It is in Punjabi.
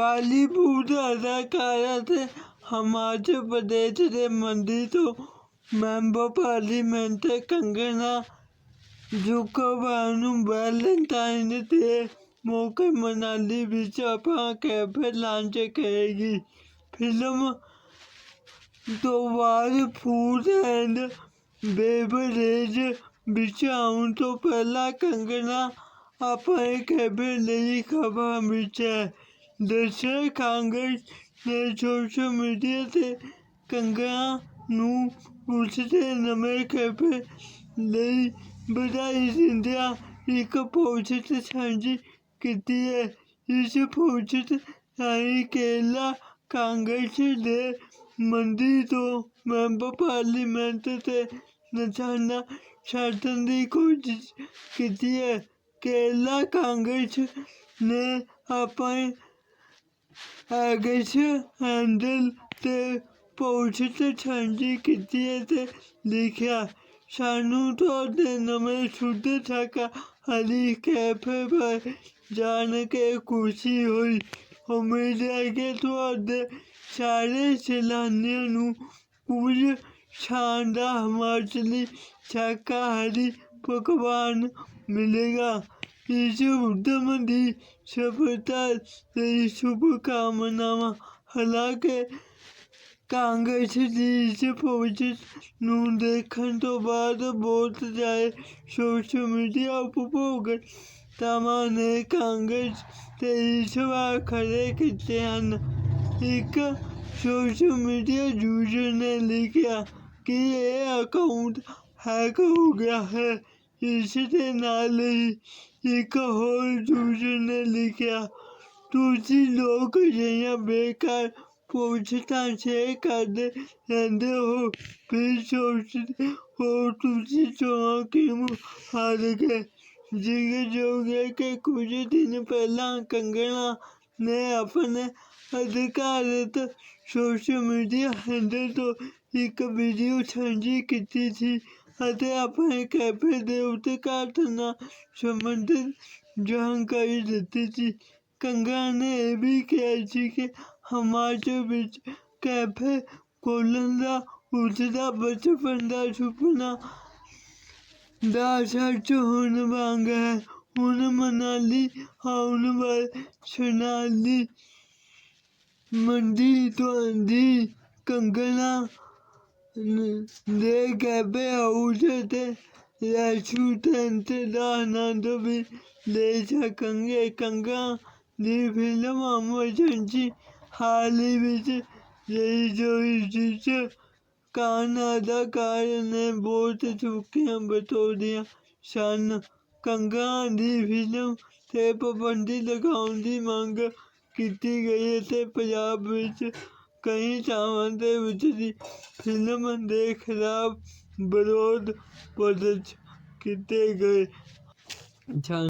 ਬਾਲੀਵੁੱਡ ਅਦਾਕਾਰਾ ਤੇ ਹਿਮਾਚਲ ਪ੍ਰਦੇਸ਼ ਦੇ ਮੰਡੀ ਤੋਂ ਮੈਂਬਰ ਪਾਰਲੀਮੈਂਟ ਕੰਗਨਾ ਜੁਕੋਵਾਲ ਨੂੰ ਵੈਲੈਂਟਾਈਨ ਦੇ ਮੌਕੇ ਮਨਾਲੀ ਵਿੱਚ ਆਪਣਾ ਕੈਫੇ ਲਾਂਚ ਕਰੇਗੀ। ਫਿਲਮ ਤੋਂ ਬਾਅਦ ਫੂਡ ਐਂਡ ਬੇਵਰੇਜ ਵਿੱਚ ਆਉਣ ਤੋਂ ਪਹਿਲਾਂ ਕੰਗਨਾ ਆਪਣੇ ਕੈਫੇ ਲਈ ਖਬਰਾਂ ਵਿੱਚ ਹੈ। ਦਰਸ਼ਕ ਕਾਂਗਰਸ ਨੇ ਸੋਸ਼ਲ ਮੀਡੀਆ ਤੇ ਕੰਗਨਾ ਨੂੰ ਉਸਦੇ ਨਵੇਂ ਕੈਫੇ ਲਈ ਵਧਾਈ ਦਿੰਦਿਆਂ ਇੱਕ ਪੋਸਟ ਸਾਂਝੀ ਕੀਤੀ ਹੈ। ਇਸ ਪੋਸਟ ਰਾਹੀਂ ਕੇਰਲਾ ਕਾਂਗਰਸ ਦੇ ਮੰਡੀ ਤੋਂ ਮੈਂਬਰ ਪਾਰਲੀਮੈਂਟ ਤੇ ਨਿਸ਼ਾਨਾ ਸਾਧਣ ਦੀ ਕੋਸ਼ਿਸ਼ ਕੀਤੀ ਹੈ। ਕੇਰਲਾ ਕਾਂਗਰਸ ਨੇ ਆਪਣੇ ਐਗਸ ਹੈਂਡਲ ਤੇ ਪੋਸਟ ਸਾਂਝੀ ਕੀਤੀ ਅਤੇ ਲਿਖਿਆ ਸਾਨੂੰ ਤੁਹਾਡੇ ਨਵੇਂ ਸ਼ੁੱਧ ਸ਼ਾਕਾਹਾਰੀ ਕੈਫੇ ਬਾਰੇ ਜਾਣ ਕੇ ਖੁਸ਼ੀ ਹੋਈ ਉਮੀਦ ਹੈ ਕਿ ਤੁਹਾਡੇ ਸਾਰੇ ਸੈਲਾਨੀਆਂ ਨੂੰ ਕੁਝ ਸ਼ਾਨਦਾਰ ਹਿਮਾਚਲੀ ਸ਼ਾਕਾਹਾਰੀ ਪਕਵਾਨ ਮਿਲੇਗਾ ਇਸ ਉਦਮ ਦੀ ਸਫਲਤਾ ਲਈ ਸ਼ੁਭਕਾਮਨਾਵਾਂ ਹਾਲਾਂਕਿ ਕਾਂਗਰਸ ਦੀ ਇਸ ਪੋਸਟ ਨੂੰ ਦੇਖਣ ਤੋਂ ਬਾਅਦ ਬਹੁਤ ਸਾਰੇ ਸੋਸ਼ਲ ਮੀਡੀਆ ਉਪਭੋਗਤਾਵਾਂ ਨੇ ਕਾਂਗਰਸ ਤੇ ਇਸ ਵਾਰ ਖੜੇ ਕੀਤੇ ਹਨ ਇੱਕ ਸੋਸ਼ਲ ਮੀਡੀਆ ਯੂਜ਼ਰ ਨੇ ਲਿਖਿਆ ਕਿ ਇਹ ਅਕਾਊਂਟ ਹੈਕ ਹੋ ਗਿਆ ਹੈ ਇਸ ਦੇ ਨਾਲ ਹੀ ਇੱਕ ਹੋਰ ਦੂਜੇ ਨੇ ਲਿਖਿਆ, ਤੁਸੀਂ ਲੋਕ ਅਜਿਹੀਆਂ ਬੇਕਾਰ ਪੋਸਟਾਂ ਸ਼ੇਅਰ ਕਰਦੇ ਰਹਿੰਦੇ ਹੋ, ਫਿਰ ਸੋਚਦੇ ਹੋ ਤੁਸੀਂ ਚੋਣਾਂ ਕਿਉਂ ਹਾਰ ਗਏ ਜ਼ਿਕਰਯੋਗ ਜੋਗੇ ਕਿ ਕੁਝ ਦਿਨ ਪਹਿਲਾਂ ਕੰਗਣਾ ਨੇ ਆਪਣੇ ਅਧਿਕਾਰਤ ਸੋਸ਼ਲ ਮੀਡੀਆ ਹੈਂਡਲ ਤੋਂ ਇੱਕ ਵੀਡੀਓ ਸਾਂਝੀ ਕੀਤੀ ਸੀ। ਅਤੇ ਆਪਣੇ ਕੈਫੇ ਦੇ ਉਦਘਾਟਨ ਨਾਲ ਸੰਬੰਧਿਤ ਜਾਣਕਾਰੀ ਦਿੱਤੀ ਸੀ। ਕੰਗਨਾ ਨੇ ਇਹ ਵੀ ਕਿਹਾ ਸੀ ਕਿ ਹਿਮਾਚਲ ਵਿੱਚ ਕੈਫੇ ਖੋਲ੍ਹਣ ਦਾ, ਉਸਦਾ ਬਚਪਨ ਦਾ ਸੁਪਨਾ ਦਾ ਸੱਚ ਹੋਣ ਵਾਂਗ ਹੈ। ਹੁਣ ਮਨਾਲੀ ਆਉਣ ਵਾਲੇ ਸੋਨਾਲੀ ਮੰਡੀ ਤੋਂ ਦੀ ਕੰਗਨਾ ਨ- ਦੇ ਕੈਫੇ ਹਾਊਸ ਤੇ ਰੈਸਟੋਰੈਂਟ ਦਾ ਆਨੰਦ ਵੀ ਲੈ ਸਕਣਗੇ ਕੰਗਨਾ ਦੀ ਫਿਲਮ ਐਮਰਜੈਂਸੀ ਹਾਲ ਹੀ ਵਿੱਚ ਲਈ ਹੋਈ ਜਿਸ ਕਾਰਨ ਅਦਾਕਾਰ ਨੇ ਬਹੁਤ ਚੁੱਕੀਆਂ ਬਤੌਰੀਆਂ ਸਨ ਕੰਗਨਾ ਦੀ ਫਿਲਮ ਤੇ ਪਾਬੰਦੀ ਲਗਾਉਣ ਦੀ ਮੰਗ ਕੀਤੀ ਗਈ ਅਤੇ ਪੰਜਾਬ ਵਿੱਚ ਕਈ ਥਾਵਾਂ ਦੇ ਵਿੱਚ ਦੀ ਫਿਲਮ ਦੇ ਖਿਲਾਫ ਵਿਰੋਧ ਪ੍ਰਦਰਸ਼ਨ ਕੀਤੇ ਗਏ ਸਨ।